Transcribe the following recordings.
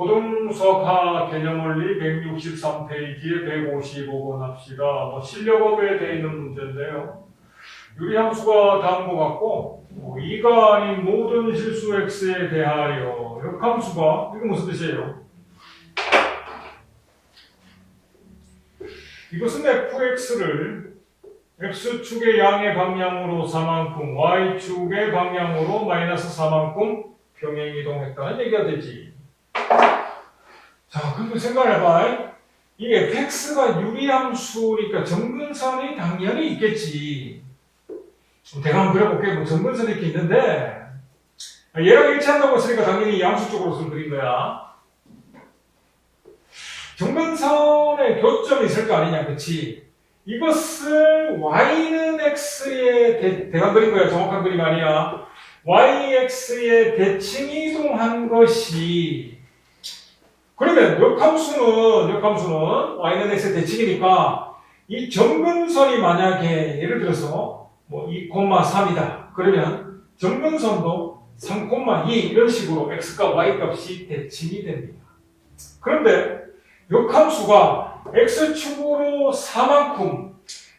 고등수학화 개념원리 163페이지에 155번 합시다. 뭐 실력업에 돼 있는 문제인데요. 유리함수가 다음과 같고 뭐 이가 아닌 모든 실수 x에 대하여 역함수가 이거 무슨 뜻이에요? 이것은 fx를 x축의 양의 방향으로 4만큼, y축의 방향으로 마이너스 4만큼 병행 이동했다는 얘기가 되지. 자, 그럼 생각해봐. 이 fx가 유리함수니까 정근선이 당연히 있겠지. 대강 그려볼게. 뭐 정근선이 이렇게 있는데, 얘랑 일치한다고 했으니까 당연히 양수 쪽으로 선 그린 거야. 정근선에 교점이 있을 거 아니냐, 그치? 이것을 y는 x에 대, 대강 그린 거야. 정확한 그림 아니야. yx에 대칭 이동한 것이 그러면 역함수는 역함수는 y는 x의 대칭이니까 이 정근선이 만약에 예를 들어서 뭐 2,3이다. 그러면 정근선도 3,2 이런 식으로 x과 y 값이 대칭이 됩니다. 그런데 역함수가 x축으로 4만큼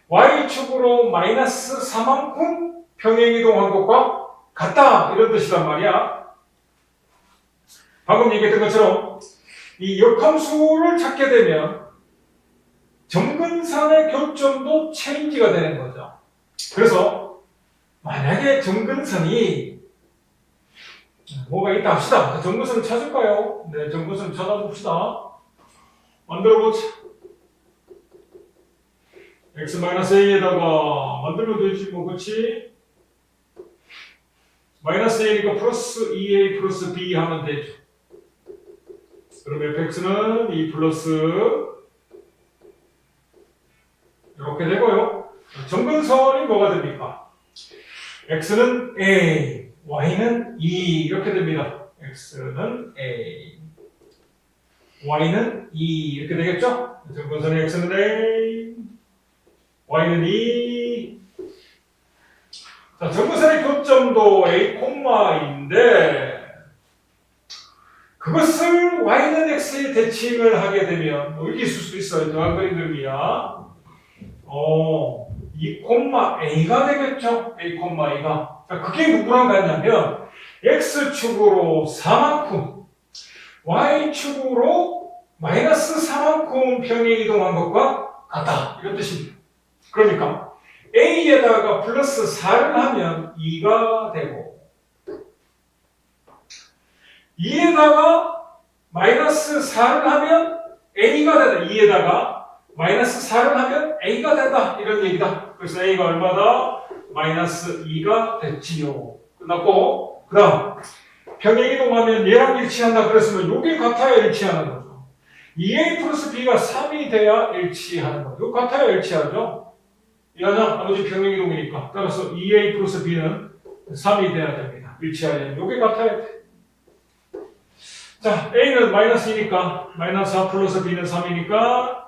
y축으로 마이너스 4만큼 평행이동한 것과 같다 이런 뜻이란 말이야. 방금 얘기했던 것처럼 이 역함수를 찾게 되면 정근선의 교점도 체인지가 되는 거죠. 그래서 만약에 정근선이 뭐가 있다 합시다. 정근선을 찾을까요? 네, 정근선 찾아봅시다. 만들어보자. x-a에다가 만들면 되지 뭐 그치? 마이너스 a니까 플러스 2a 플러스 b 하면 되죠. 그럼 fx는 2 플러스 이렇게 되고요. 정근선이 뭐가 됩니까? x는 a, y는 2 이렇게 됩니다. x는 a, y는 2 이렇게 되겠죠? 정근선의 x는 a, y는 2. 자, 정근선의 교점도 a, 인데 그것을 y는 x에 대칭을 하게 되면 뭐 이렇게 있을 수도 있어요. 더한 그림 그림이야. 어, 2,a가 되겠죠? a, a가. 자, 그게 누구랑 같냐면 x축으로 4만큼 y축으로 마이너스 4만큼 평행 이동한 것과 같다. 이런 뜻입니다. 그러니까 a에다가 플러스 4를 하면 2가 되고 2에다가 마이너스 4를 하면 a가 된다. 2에다가 마이너스 4를 하면 a가 된다. 이런 얘기다. 그래서 a가 얼마다? 마이너스 2가 됐지요. 끝났고 그 다음 평행이동하면 얘랑 일치한다. 그랬으면 요게 같아야 일치하는 거죠. 2a 플러스 b가 3이 돼야 일치하는 거죠. 요 같아야 일치하죠. 이하나 아버지 평행이동이니까 따라서 2a 플러스 b는 3이 돼야 됩니다. 일치하려면 요게 같아야 돼. 자, a는 마이너스 2니까 마이너스 4 플러스 b는 3이니까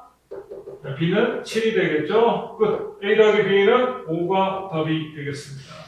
b는 7이 되겠죠. 끝. a 더하기 b는 5가 답이 되겠습니다.